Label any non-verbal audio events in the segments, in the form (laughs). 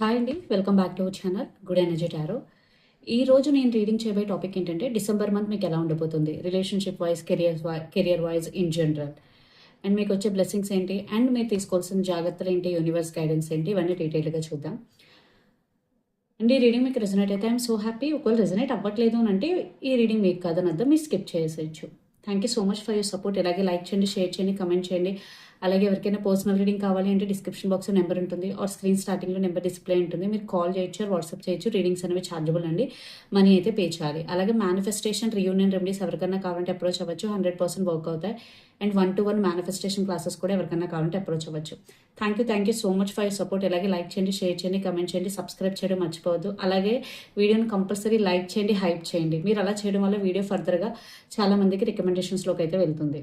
Hi అండి welcome back to our channel good energy tarot ఈ రోజు నేను రీడింగ్ చేయబోయే టాపిక్ ఏంటంటే డిసెంబర్ మంత్ మీకు ఎలా ఉండబోతుంది? Relationship wise career career wise in general and మీకు వచ్చే బ్లెస్సింగ్స్ ఏంటి? అండ్ మీరు తీసుకోవాల్సిన జాగ్రత్తలు ఏంటి? యూనివర్స్ గైడెన్స్ ఏంటి? ఇవన్నీ డీటెయిల్గా చూద్దాం. అండ్ ఈ రీడింగ్ మీకు రెజనేట్ అయితే ఐఎమ్ సో హ్యాపీ ఒకవేళ రెజనేట్ అవ్వట్లేదు అని అంటే ఈ రీడింగ్ మీకు కాదని అర్థం మీరు స్కిప్ చేసేయచ్చు. Thank you so much for your support ఇలాగే లైక్ చేయండి షేర్ చేయండి కమెంట్ చేయండి. అలాగే ఎవరికైనా పర్సనల్ రీడింగ్ కావాలి అంటే డిస్క్రిప్షన్ బాక్స్లో నెంబర్ ఉంటుంది. ఆర్ స్క్రీన్ స్టార్టింగ్లో నెంబర్ డిస్ప్లే ఉంటుంది. మీరు కాల్ చేయొచ్చు వాట్సాప్ చేయొచ్చు. రీడింగ్స్ అనేవి ఛార్జబుల్ అండి. మనీ అయితే పే చేయాలి. అలాగే మేనిఫెస్టేషన్ రియూనియన్ రెమెడీస్ ఎవరికైనా కావాలంటే అప్రోచ్ అవ్వచ్చు. హండ్రెడ్ పర్సెంట్ వర్క్ అవుతాయి. And one to one manifestation classes కూడా ఎవరికైనా కావాలంటే అప్రోచ్ అవ్వచ్చు. Thank you thank you so much for support అలాగే లైక్ చేయండి షేర్ చేయండి కమెంట్ చేయండి సబ్స్క్రైబ్ చేయడం మర్చిపోవద్దు. అలాగే వీడియోని కంపల్సరీ లైక్ చేయండి హైప్ చేయండి. మీరు అలా చేయడం వల్ల వీడియో ఫర్దర్గా చాలా మందికి రికమెండేషన్స్లోకి అయితే వెళ్తుంది.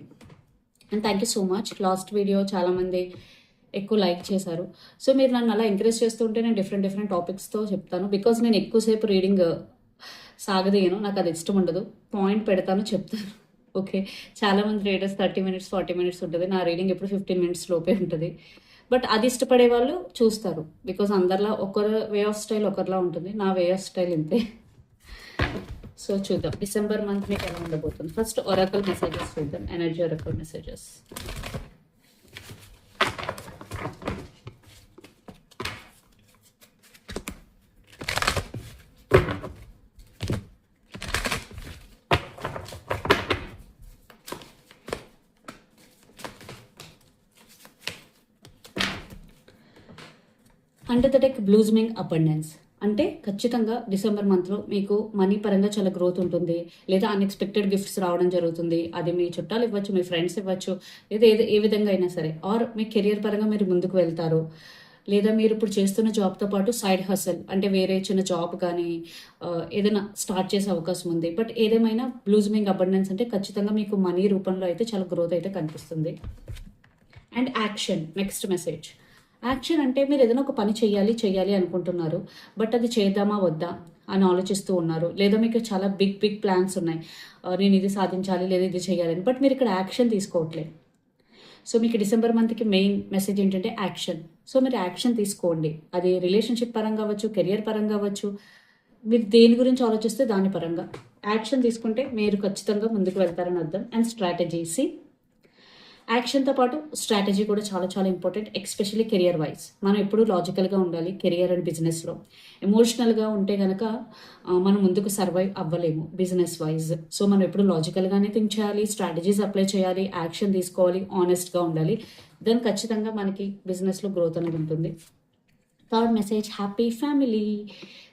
And thank you so much last video చాలామంది ఎక్కువ లైక్ చేశారు. సో మీరు నన్ను అలా ఎంకరేజ్ చేస్తుంటే నేను డిఫరెంట్ డిఫరెంట్ టాపిక్స్తో చెప్తాను. బికాజ్ నేను ఎక్కువసేపు రీడింగ్ uh, సాగదీయను. నాకు అది ఇష్టం ఉండదు. పాయింట్ పెడతాను చెప్తాను. (laughs) ఓకే చాలామంది readers thirty minutes forty minutes ఉంటుంది. నా రీడింగ్ ఎప్పుడు ఫిఫ్టీన్ మినిట్స్ లోపే ఉంటుంది. బట్ అది ఇష్టపడే వాళ్ళు చూస్తారు. బికాజ్ అందరిలా ఒకరు వే ఆఫ్ స్టైల్ ఒకరిలా ఉంటుంది. నా వే ఆఫ్ స్టైల్ ఇంతే. సో చూద్దాం. డిసెంబర్ మంత్ మీకు ఎలా ఉండబోతుంది? ఫస్ట్ ఒరకల్ మెసేజెస్ చూద్దాం. Energy oracle messages under the deck blossoming abundance అంటే ఖచ్చితంగా డిసెంబర్ మంత్లో మీకు మనీ పరంగా చాలా గ్రోత్ ఉంటుంది. లేదా అన్ఎక్స్పెక్టెడ్ గిఫ్ట్స్ రావడం జరుగుతుంది. అది మీ చుట్టాలు ఇవ్వచ్చు మీ ఫ్రెండ్స్ ఇవ్వచ్చు. లేదా ఏది ఏ విధంగా అయినా సరే. ఆర్ మీ కెరియర్ పరంగా మీరు ముందుకు వెళ్తారు. లేదా మీరు ఇప్పుడు చేస్తున్న జాబ్తో పాటు సైడ్ హసల్ అంటే వేరే చిన్న జాబ్ కానీ ఏదైనా స్టార్ట్ చేసే అవకాశం ఉంది. బట్ ఏదేమైనా బ్లూజ్మింగ్ అబండెన్స్ అంటే ఖచ్చితంగా మీకు మనీ రూపంలో అయితే చాలా గ్రోత్ అయితే కనిపిస్తుంది. And action next message action అంటే మీరు ఏదైనా ఒక పని చేయాలి చేయాలి అనుకుంటున్నారు బట్ అది చేద్దామా వద్దా అని ఆలోచిస్తూ ఉన్నారు. లేదా మీకు చాలా బిగ్ బిగ్ ప్లాన్స్ ఉన్నాయి. నేను ఇది సాధించాలి లేదా ఇది చేయాలని బట్ మీరు ఇక్కడ యాక్షన్ తీసుకోవట్లేదు. సో మీకు డిసెంబర్ మంత్కి మెయిన్ మెసేజ్ ఏంటంటే యాక్షన్ సో మీరు యాక్షన్ తీసుకోండి. అది రిలేషన్షిప్ పరంగా అవ్వచ్చు కెరియర్ పరంగా అవ్వచ్చు. మీరు దేని గురించి ఆలోచిస్తే దాని పరంగా. యాక్షన్ తీసుకుంటే మీరు ఖచ్చితంగా ముందుకు వెళ్తారని అర్థం. అండ్ స్ట్రాటజీసి యాక్షన్తో పాటు స్ట్రాటజీ కూడా చాలా చాలా ఇంపార్టెంట్ ఎస్పెషల్లీ కెరియర్ వైజ్ మనం ఎప్పుడూ లాజికల్గా ఉండాలి కెరియర్ అండ్ బిజినెస్లో ఎమోషనల్గా ఉంటే కనుక మనం ముందుకు సర్వైవ్ అవ్వలేము బిజినెస్ వైజ్ సో మనం ఎప్పుడు లాజికల్గానే థింక్ చేయాలి స్ట్రాటజీస్ అప్లై చేయాలి యాక్షన్ తీసుకోవాలి ఆనెస్ట్గా ఉండాలి. దెన్ ఖచ్చితంగా మనకి బిజినెస్లో గ్రోత్ అనేది ఉంటుంది. Third message happy family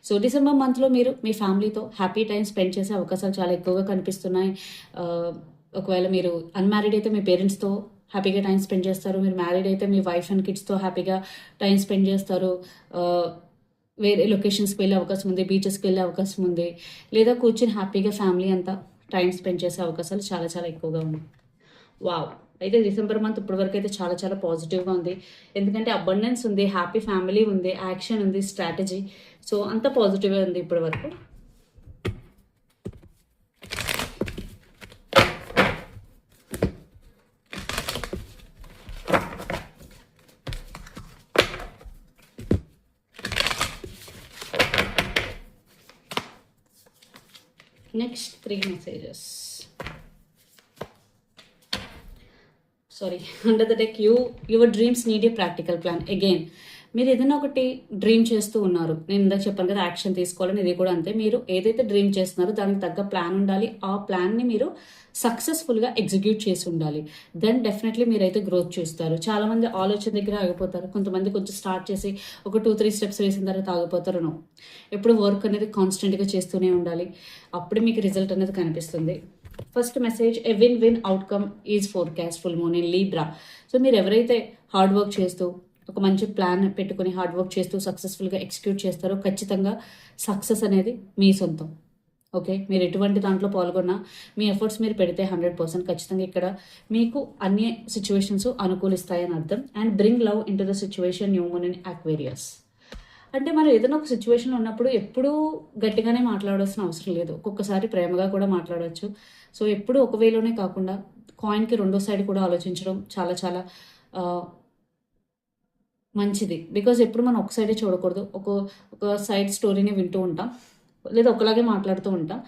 so December మంత్లో మీరు మీ ఫ్యామిలీతో హ్యాపీ టైం స్పెండ్ చేసే అవకాశాలు చాలా ఎక్కువగా కనిపిస్తున్నాయి. ఒకవేళ మీరు అన్మ్యారీడ్ అయితే మీ పేరెంట్స్తో హ్యాపీగా టైం స్పెండ్ చేస్తారు. మీరు మ్యారీడ్ అయితే మీ వైఫ్ అండ్ కిడ్స్తో హ్యాపీగా టైం స్పెండ్ చేస్తారు. వేరే లొకేషన్స్కి వెళ్ళే అవకాశం ఉంది బీచెస్కి వెళ్ళే అవకాశం ఉంది. లేదా కూర్చొని హ్యాపీగా ఫ్యామిలీ అంతా టైం స్పెండ్ చేసే అవకాశాలు చాలా చాలా ఎక్కువగా ఉన్నాయి. వావ్ అయితే డిసెంబర్ మంత్ ఇప్పటి వరకు అయితే చాలా చాలా పాజిటివ్గా ఉంది. ఎందుకంటే అబండెన్స్ ఉంది హ్యాపీ ఫ్యామిలీ ఉంది యాక్షన్ ఉంది స్ట్రాటజీ సో అంత పాజిటివ్గా ఉంది ఇప్పటి next three messages. Sorry (laughs) under the deck you your dreams need a practical plan. Again మీరు ఏదైనా ఒకటి డ్రీమ్ చేస్తూ ఉన్నారు. నేను ఇందాక చెప్పాను కదా యాక్షన్ తీసుకోవాలని ఇది కూడా అంతే. మీరు ఏదైతే డ్రీమ్ చేస్తున్నారో దానికి తగ్గ ప్లాన్ ఉండాలి. ఆ ప్లాన్ని మీరు సక్సెస్ఫుల్గా ఎగ్జిక్యూట్ చేసి ఉండాలి. దెన్ డెఫినెట్లీ మీరైతే గ్రోత్ చూస్తారు. చాలామంది ఆలోచన దగ్గర ఆగిపోతారు. కొంతమంది కొంచెం స్టార్ట్ చేసి ఒక టూ త్రీ స్టెప్స్ వేసిన తర్వాత ఆగిపోతారు. నో ఎప్పుడు వర్క్ అనేది కాన్స్టెంట్గా చేస్తూనే ఉండాలి. అప్పుడే మీకు రిజల్ట్ అనేది కనిపిస్తుంది. First message a win win outcome is forecast full moon in Libra so మీరు ఎవరైతే హార్డ్ వర్క్ చేస్తూ ఒక మంచి ప్లాన్ పెట్టుకుని హార్డ్ వర్క్ చేస్తూ సక్సెస్ఫుల్గా ఎగ్జిక్యూట్ చేస్తారో ఖచ్చితంగా సక్సెస్ అనేది మీ సొంతం. ఓకే? మీరు ఎటువంటి దాంట్లో పాల్గొన్నా మీ ఎఫర్ట్స్ మీరు పెడితే హండ్రెడ్ పర్సెంట్ ఖచ్చితంగా ఇక్కడ మీకు అన్ని సిచ్యువేషన్స్ అనుకూలిస్తాయని అర్థం. And bring love into the situation new moon in Aquarius. అంటే మనం ఏదైనా ఒక సిచ్యువేషన్ ఉన్నప్పుడు ఎప్పుడూ గట్టిగానే మాట్లాడాల్సిన అవసరం లేదు. ఒక్కొక్కసారి ప్రేమగా కూడా మాట్లాడవచ్చు సో ఎప్పుడూ ఒక వేలోనే కాకుండా కాయిన్కి రెండో సైడ్ కూడా ఆలోచించడం చాలా చాలా మంచిది. బికాజ్ ఎప్పుడు మనం ఒక సైడే చూడకూడదు. ఒక ఒక సైడ్ స్టోరీని వింటూ ఉంటాం. లేదా ఒకలాగే మాట్లాడుతూ ఉంటాం.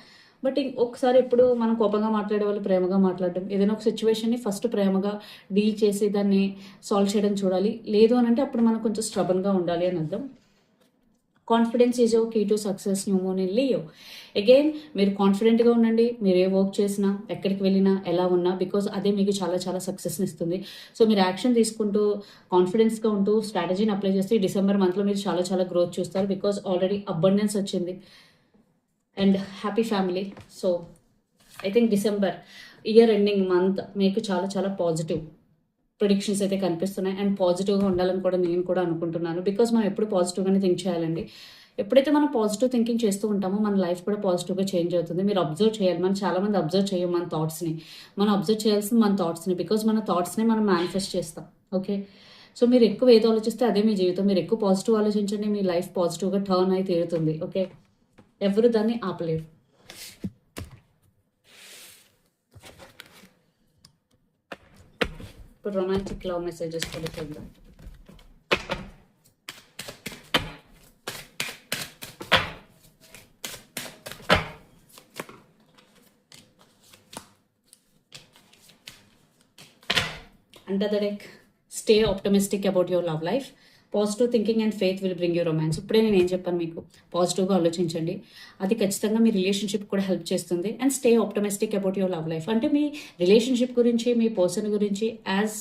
బట్ ఒకసారి ఎప్పుడు మనం కోపంగా మాట్లాడే వాళ్ళు ప్రేమగా మాట్లాడడం ఏదైనా ఒక సిచ్యువేషన్ని ఫస్ట్ ప్రేమగా డీల్ చేసి దాన్ని సాల్వ్ చేయడం చూడాలి. లేదు అని అంటే అప్పుడు మనం కొంచెం స్ట్రబన్గా ఉండాలి అని అర్థం. Confidence is a key to success new moon in Leo again మీరు కాన్ఫిడెంట్గా ఉండండి మీరు ఏ వర్క్ చేసినా ఎక్కడికి వెళ్ళినా ఎలా ఉన్నా బికాజ్ అదే మీకు చాలా చాలా సక్సెస్ని ఇస్తుంది. సో మీరు యాక్షన్ తీసుకుంటూ కాన్ఫిడెన్స్గా ఉంటూ స్ట్రాటజీని అప్లై చేస్తే డిసెంబర్ మంత్లో మీరు చాలా చాలా గ్రోత్ చూస్తారు బికాజ్ ఆల్రెడీ అబండెన్స్ వచ్చింది. And happy family so I think December year ending month మీకు చాలా చాలా పాజిటివ్ ప్రొడిక్షన్స్ అయితే కనిపిస్తున్నాయి. అండ్ పాజిటివ్గా ఉండాలని కూడా నేను కూడా అనుకుంటున్నాను. బికాజ్ మనం ఎప్పుడు పాజిటివ్గానే థింక్ చేయాలండి. ఎప్పుడైతే మనం పాజిటివ్ థింకింగ్ చేస్తూ ఉంటామో మన లైఫ్ కూడా పాజిటివ్గా చేంజ్ అవుతుంది. మీరు అబ్జర్వ్ చేయాలి. మనం చాలా మంది అబ్జర్వ్ చేయం మన థాట్స్ని మనం అబ్జర్వ్ చేయాల్సింది మన థాట్స్ని బికాజ్ మన థాట్స్ని మనం మేనిఫెస్ట్ చేస్తాం. ఓకే సో మీరు ఎక్కువ ఏది ఆలోచిస్తే అదే మీ జీవితం. మీరు ఎక్కువ పాజిటివ్ ఆలోచించండి. మీ లైఫ్ పాజిటివ్గా టర్న్ అయి తీరుతుంది. ఓకే ఎవరు దాన్ని ఆపలేరు. But romantic love messages for the children. Under the deck, stay optimistic about your love life positive thinking and faith will bring you romance ఇప్పుడే నేను ఏం చెప్పాను మీకు? పాజిటివ్గా ఆలోచించండి. అది ఖచ్చితంగా మీ రిలేషన్షిప్ కూడా హెల్ప్ చేస్తుంది. And stay optimistic about your love life అంటే మీ రిలేషన్షిప్ గురించి మీ పర్సన్ గురించి as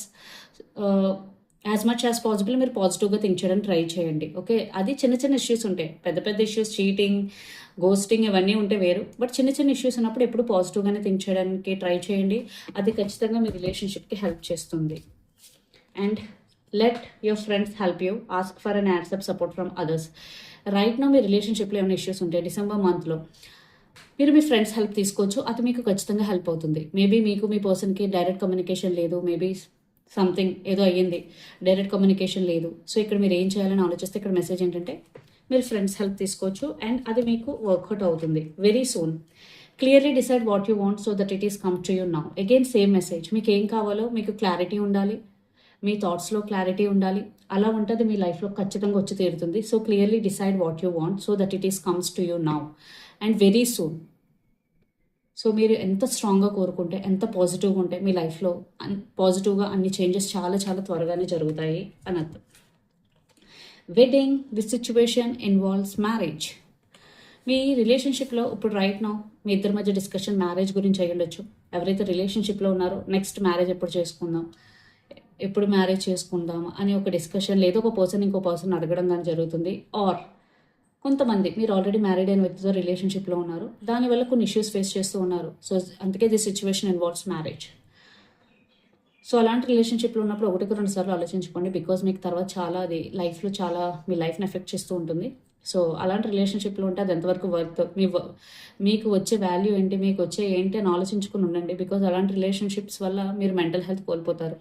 as much as possible మీరు పాజిటివ్గా థింక్ చేయడానికి ట్రై చేయండి. ఓకే అది చిన్న చిన్న ఇష్యూస్ ఉంటాయి. పెద్ద పెద్ద ఇష్యూస్ చీటింగ్ గోస్టింగ్ ఇవన్నీ ఉంటే వేరు. బట్ చిన్న చిన్న ఇష్యూస్ ఉన్నప్పుడు ఎప్పుడు పాజిటివ్గానే థింక్ చేయడానికి ట్రై చేయండి. అది ఖచ్చితంగా మీ రిలేషన్షిప్కి హెల్ప్ చేస్తుంది. And let your friends help you ask for and accept support from others right no మీ రిలేషన్షిప్లో ఏమైనా ఇష్యూస్ ఉంటాయి డిసెంబర్ మంత్లో మీరు మీ ఫ్రెండ్స్ హెల్ప్ తీసుకోవచ్చు. అది మీకు ఖచ్చితంగా హెల్ప్ అవుతుంది. మేబీ మీకు మీ పర్సన్కి డైరెక్ట్ కమ్యూనికేషన్ లేదు. మేబీ సంథింగ్ ఏదో అయ్యింది. డైరెక్ట్ కమ్యూనికేషన్ లేదు. సో ఇక్కడ మీరు ఏం చేయాలని ఆలోచిస్తే ఇక్కడ మెసేజ్ ఏంటంటే మీరు ఫ్రెండ్స్ హెల్ప్ తీసుకోవచ్చు అండ్ అది మీకు వర్కౌట్ అవుతుంది. Very soon clearly decide what you want so that it is come to you now again same message మీకు ఏం కావాలో మీకు క్లారిటీ ఉండాలి. మీ థాట్స్లో క్లారిటీ ఉండాలి. అలా ఉంటుంది మీ లైఫ్లో ఖచ్చితంగా వచ్చి తీరుతుంది. So clearly decide what you want so that it is comes to you now and very soon so మీరు ఎంత స్ట్రాంగ్గా కోరుకుంటే ఎంత పాజిటివ్గా ఉంటే మీ లైఫ్లో అన్ పాజిటివ్గా అన్ని చేంజెస్ చాలా చాలా త్వరగానే జరుగుతాయి అని అర్థం. Wedding this situation involves marriage మీ రిలేషన్షిప్లో ఇప్పుడు రైట్ నౌ మీ ఇద్దరి మధ్య డిస్కషన్ మ్యారేజ్ గురించి అయ్యుండొచ్చు. ఎవరైతే రిలేషన్షిప్లో ఉన్నారో నెక్స్ట్ మ్యారేజ్ ఎప్పుడు చేసుకుందాం? ఎప్పుడు మ్యారేజ్ చేసుకుందాం అని ఒక డిస్కషన్ లేదు ఒక పర్సన్ ఇంకో పర్సన్ అడగడం కానీ జరుగుతుంది. ఆర్ కొంతమంది మీరు ఆల్రెడీ మ్యారీడ్ అయిన వ్యక్తితో రిలేషన్షిప్లో ఉన్నారు. దానివల్ల కొన్ని ఇష్యూస్ ఫేస్ చేస్తూ ఉన్నారు. సో అందుకే the situation involves marriage so అలాంటి రిలేషన్షిప్లో ఉన్నప్పుడు ఒకటికి రెండు సార్లు ఆలోచించుకోండి. బికాజ్ మీకు తర్వాత చాలా అది లైఫ్లో చాలా మీ లైఫ్ని ఎఫెక్ట్ చేస్తూ ఉంటుంది. సో అలాంటి రిలేషన్షిప్లో ఉంటే అది ఎంతవరకు వర్త్ మీ మీకు వచ్చే వాల్యూ ఏంటి? మీకు వచ్చే ఏంటి? అని ఆలోచించుకుని ఉండండి. బికాజ్ అలాంటి రిలేషన్షిప్స్ వల్ల మీరు మెంటల్ హెల్త్ కోల్పోతారు.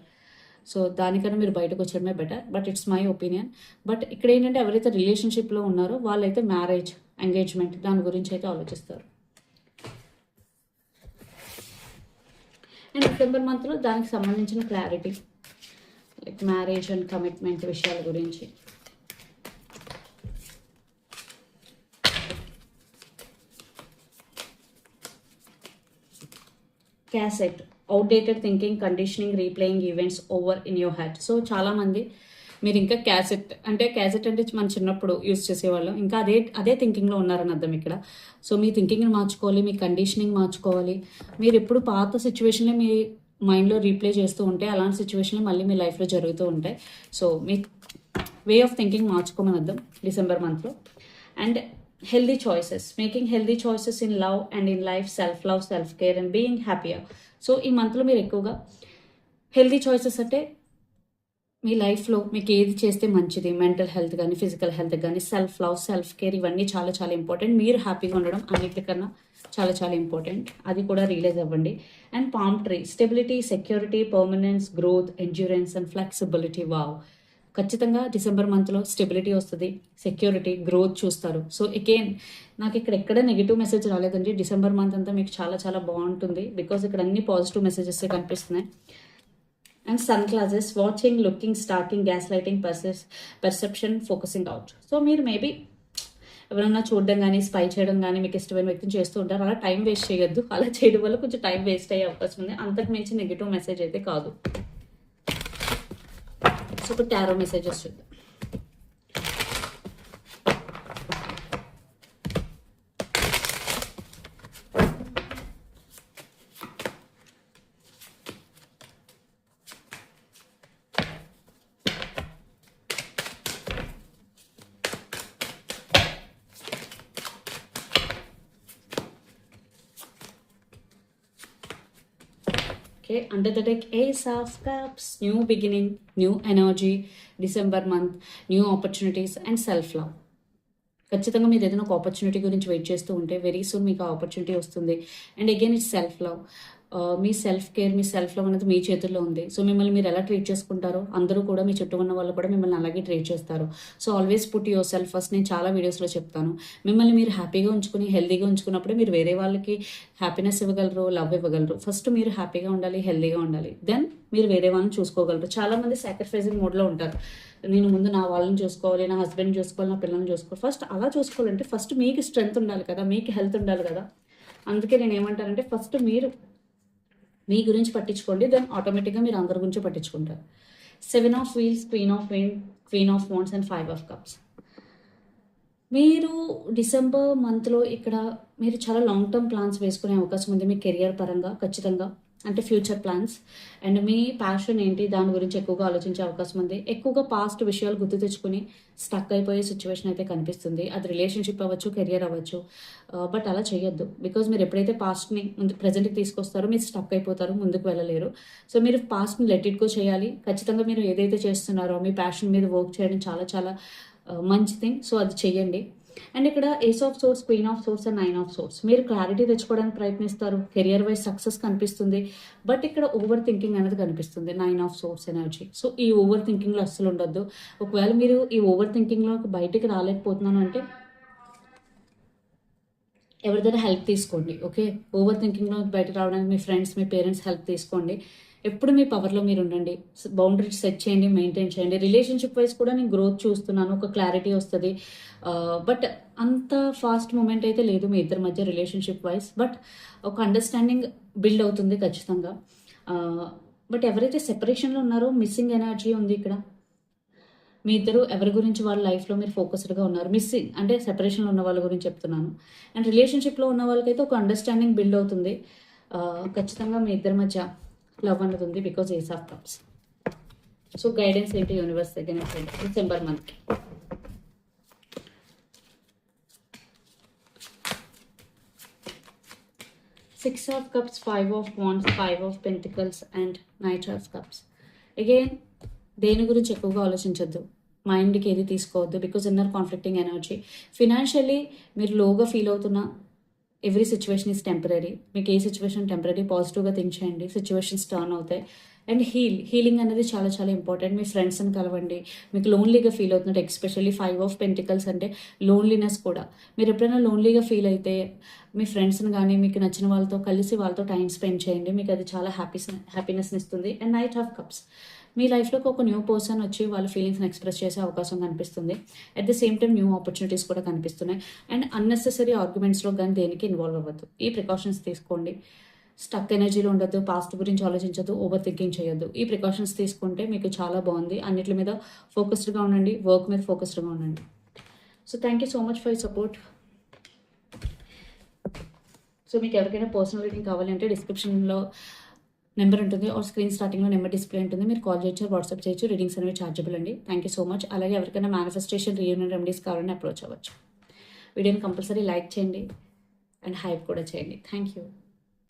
సో దానికన్నా మీరు బయటకు వచ్చడమే better but it's my opinion but ఇక్కడ ఏంటంటే ఎవరైతే రిలేషన్షిప్లో ఉన్నారో వాళ్ళైతే మ్యారేజ్ ఎంగేజ్మెంట్ దాని గురించి అయితే ఆలోచిస్తారు. అండ్ డిసెంబర్ మంత్లో దానికి సంబంధించిన clarity like marriage and commitment విషయాల గురించి. Cassette outdated thinking conditioning replaying events over in your head so చాలామంది మీరు ఇంకా క్యాసెట్ అంటే క్యాసెట్ అంటే మన చిన్నప్పుడు యూస్ చేసేవాళ్ళం. ఇంకా అదే అదే థింకింగ్లో ఉన్నారని అర్థం ఇక్కడ. సో మీ థింకింగ్ని మార్చుకోవాలి మీ కండిషనింగ్ మార్చుకోవాలి. మీరు ఎప్పుడు పాత సిచ్యువేషన్లే మీ మైండ్లో రీప్లే చేస్తూ ఉంటే అలాంటి సిచ్యువేషన్లు మళ్ళీ మీ లైఫ్లో జరుగుతూ ఉంటాయి. సో మీ వే ఆఫ్ థింకింగ్ మార్చుకోమని అర్థం డిసెంబర్ మంత్లో and healthy choices making healthy choices in love and in life self love self care and being happier so ఈ మంత్లో మీరు ఎక్కువగా హెల్దీ చాయిసెస్ అంటే మీ లైఫ్లో మీకు ఏది చేస్తే మంచిది? మెంటల్ హెల్త్ కానీ ఫిజికల్ హెల్త్ కానీ సెల్ఫ్ లవ్ సెల్ఫ్ కేర్ ఇవన్నీ చాలా చాలా ఇంపార్టెంట్ మీరు హ్యాపీగా ఉండడం అన్నిటికన్నా చాలా చాలా ఇంపార్టెంట్ అది కూడా రియలైజ్ అవ్వండి. And palm tree stability security permanence growth endurance and flexibility wow ఖచ్చితంగా డిసెంబర్ మంత్లో స్టెబిలిటీ వస్తుంది సెక్యూరిటీ గ్రోత్ చూస్తారు. సో అగైన్ నాకు ఇక్కడ ఎక్కడ నెగిటివ్ మెసేజ్ రాలేదండి. డిసెంబర్ మంత్ అంతా మీకు చాలా చాలా బాగుంటుంది. బికాజ్ ఇక్కడ అన్ని పాజిటివ్ మెసేజెస్ కనిపిస్తున్నాయి. And sunglasses watching looking stalking gaslighting purses perception focusing out so మీరు మేబీ ఎవరన్నా చూడడం కానీ స్పై చేయడం కానీ మీకు ఇష్టమైన వ్యక్తిని చేస్తూ ఉంటారు. అలా టైం వేస్ట్ చేయొద్దు. అలా చేయడం వల్ల కొంచెం టైం వేస్ట్ అయ్యే అవకాశం ఉంది. అంతకు మించి నెగిటివ్ మెసేజ్ అయితే కాదు. ఒక ఇప్పుడు టారో మెసేజెస్ చూద్దాం okay. Under the deck ace of cups new beginning new energy December month new opportunities and self love ఖచ్చితంగా మీరు ఏదైనా ఒక ఆపర్చునిటీ గురించి వెయిట్ చేస్తూ ఉంటే వెరీ సూన్ మీకు ఆపర్చునిటీ వస్తుంది. And again it's self love me self care మీ సెల్ఫ్ లవ్ అనేది మీ చేతుల్లో ఉంది. సో మిమ్మల్ని మీరు ఎలా ట్రీట్ చేసుకుంటారో అందరూ కూడా మీ చుట్టూ ఉన్న వాళ్ళు కూడా మిమ్మల్ని అలాగే ట్రీట్ చేస్తారు. So always put yourself first నేను చాలా వీడియోస్లో చెప్తాను. మిమ్మల్ని మీరు హ్యాపీగా ఉంచుకుని హెల్దీగా ఉంచుకున్నప్పుడే మీరు వేరే వాళ్ళకి హ్యాపీనెస్ ఇవ్వగలరు లవ్ ఇవ్వగలరు ఫస్ట్ మీరు హ్యాపీగా ఉండాలి హెల్దీగా ఉండాలి. దెన్ మీరు వేరే వాళ్ళని చూసుకోగలరు. చాలా మంది సాక్రిఫైసింగ్ మోడ్లో ఉంటారు. నేను ముందు నా వాళ్ళని చూసుకోవాలి నా హస్బెండ్ చూసుకోవాలి నా పిల్లల్ని చూసుకోవాలి. ఫస్ట్ అలా చూసుకోవాలంటే ఫస్ట్ మీకు స్ట్రెంగ్త్ ఉండాలి కదా మీకు హెల్త్ ఉండాలి కదా. అందుకే నేను ఏమంటానంటే ఫస్ట్ మీరు మీ గురించి పట్టించుకోండి దెన్ ఆటోమేటిక్గా మీరు అందరి గురించి పట్టించుకుంటారు. Seven of wheels queen of wean queen of wands and five of cups మీరు డిసెంబర్ మంత్లో ఇక్కడ మీరు చాలా లాంగ్ టర్మ్ ప్లాన్స్ వేసుకునే అవకాశం ఉంది మీ కెరియర్ పరంగా ఖచ్చితంగా. అంటే ఫ్యూచర్ ప్లాన్స్ అండ్ మీ ప్యాషన్ ఏంటి? దాని గురించి ఎక్కువగా ఆలోచించే అవకాశం ఉంది. ఎక్కువగా పాస్ట్ విషయాలు గుర్తు తెచ్చుకుని స్టక్ అయిపోయే సిచ్యువేషన్ అయితే కనిపిస్తుంది. అది రిలేషన్షిప్ అవ్వచ్చు కెరియర్ అవ్వచ్చు. Uh, బట్ అలా చేయొద్దు. బికాజ్ మీరు ఎప్పుడైతే పాస్ట్ని ముందు ప్రజెంట్కి తీసుకొస్తారో మీరు స్టక్ అయిపోతారు ముందుకు వెళ్ళలేరు. సో మీరు పాస్ట్ని లెట్ ఇట్ గో చేయాలి. ఖచ్చితంగా మీరు ఏదైతే చేస్తున్నారో మీ ప్యాషన్ మీద వర్క్ చేయడం చాలా చాలా uh, మంచి థింగ్ సో అది చేయండి అండ్ ఇక్కడ ace of swords queen of swords and nine of swords మీరు క్లారిటీ తెచ్చుకోవడానికి ప్రయత్నిస్తారు. కెరియర్ వైజ్ సక్సెస్ కనిపిస్తుంది. బట్ ఇక్కడ ఓవర్ థింకింగ్ అనేది కనిపిస్తుంది. Nine of swords energy so ఈ ఓవర్ థింకింగ్లో అస్సలు ఉండొద్దు. ఒకవేళ మీరు ఈ ఓవర్ థింకింగ్లో బయటికి రాలేకపోతున్నాను అంటే ఎవరిదైనా హెల్ప్ తీసుకోండి. ఓకే ఓవర్ థింకింగ్లో బయటకు రావడానికి మీ ఫ్రెండ్స్ మీ పేరెంట్స్ హెల్ప్ తీసుకోండి. ఎప్పుడు మీ పవర్లో మీరు ఉండండి బౌండరీస్ సెట్ చేయండి మెయింటైన్ చేయండి. రిలేషన్షిప్ వైజ్ కూడా నేను గ్రోత్ చూస్తున్నాను ఒక క్లారిటీ వస్తుంది. బట్ అంత ఫాస్ట్ మూమెంట్ అయితే లేదు మీ ఇద్దరి మధ్య రిలేషన్షిప్ వైజ్ బట్ ఒక అండర్స్టాండింగ్ బిల్డ్ అవుతుంది ఖచ్చితంగా. బట్ ఎవరైతే సెపరేషన్లో ఉన్నారో మిస్సింగ్ ఎనర్జీ ఉంది ఇక్కడ. మీ ఇద్దరు ఎవరి గురించి వాళ్ళ లైఫ్లో మీరు ఫోకస్డ్గా ఉన్నారు? మిస్సింగ్ అంటే సెపరేషన్లో ఉన్న వాళ్ళ గురించి చెప్తున్నాను. అండ్ రిలేషన్షిప్లో ఉన్న వాళ్ళకైతే ఒక అండర్స్టాండింగ్ బిల్డ్ అవుతుంది. ఖచ్చితంగా మీ ఇద్దరి మధ్య లవ్ అన్నది ఉంది because ace of cups so guidance ఏంటి యూనివర్స్ దగ్గర డిసెంబర్ మంత్కి six of cups five of wands five of pentacles and knight of cups again దేని గురించి ఎక్కువగా ఆలోచించొద్దు. మైండ్కి ఏది తీసుకోవద్దు because inner conflicting energy financially మీరు లోగా ఫీల్ అవుతున్న ఎవ్రీ సిచ్యువేషన్ ఈస్ టెంపరీ మీకు ఏ సిచ్యువేషన్ టెంపరీ పాజిటివ్గా థింక్ చేయండి. సిచ్యువేషన్స్ టర్న్ అవుతాయి. అండ్ హీల్ హీలింగ్ అనేది చాలా చాలా ఇంపార్టెంట్ మీ ఫ్రెండ్స్ని కలవండి. మీకు లోన్లీగా ఫీల్ అవుతున్నట్టు ఎక్స్పెషల్లీ ఫైవ్ ఆఫ్ పెంటికల్స్ అంటే లోన్లీనెస్ కూడా. మీరు ఎప్పుడైనా లోన్లీగా ఫీల్ అయితే మీ ఫ్రెండ్స్ని కానీ మీకు నచ్చిన వాళ్ళతో కలిసి వాళ్ళతో టైం స్పెండ్ చేయండి. మీకు అది చాలా హ్యాపీస్ హ్యాపీనెస్ని ఇస్తుంది. అండ్ నైట్ ఆఫ్ కప్స్ మీ లైఫ్లోకి ఒక న్యూ పర్సన్ వచ్చి వాళ్ళ ఫీలింగ్స్ని ఎక్స్ప్రెస్ చేసే అవకాశం కనిపిస్తుంది. At the same time new opportunities కూడా కనిపిస్తున్నాయి. అండ్ అన్నెసెసరీ ఆర్గ్యుమెంట్స్లో కానీ దేనికి ఇన్వాల్వ్ అవ్వద్దు. ఈ ప్రికాషన్స్ తీసుకోండి. స్టక్ ఎనర్జీలో ఉండొద్దు పాస్ట్ గురించి ఆలోచించద్దు ఓవర్ థింకింగ్ చేయొద్దు. ఈ ప్రికాషన్స్ తీసుకుంటే మీకు చాలా బాగుంది. అన్నిటి మీద ఫోకస్డ్గా ఉండండి వర్క్ మీద ఫోకస్డ్గా ఉండండి. So thank you so much for support. So మీకు ఎవరికైనా పర్సనల్ రీడింగ్ కావాలంటే డిస్క్రిప్షన్లో నెంబర్ ఉంటుంది. ఆర్ స్క్రీన్ స్టార్టింగ్లో నెంబర్ డిస్ప్లే ఉంటుంది. మీరు కాల్ చేయొచ్చు వాట్సాప్ చేయొచ్చు. రీడింగ్స్ అనేవి ఛార్జబుల్ అండి. థ్యాంక్ యూ సో మచ్ అలాగే ఎవరికైనా మేనిఫెస్టేషన్ రీయూనియన్ రెమెడీస్ కావాలని అప్రోచ్ అవ్వచ్చు. వీడియోని కంపల్సరీ లైక్ చేయండి. అండ్ హైప్ కూడా చేయండి. Thank you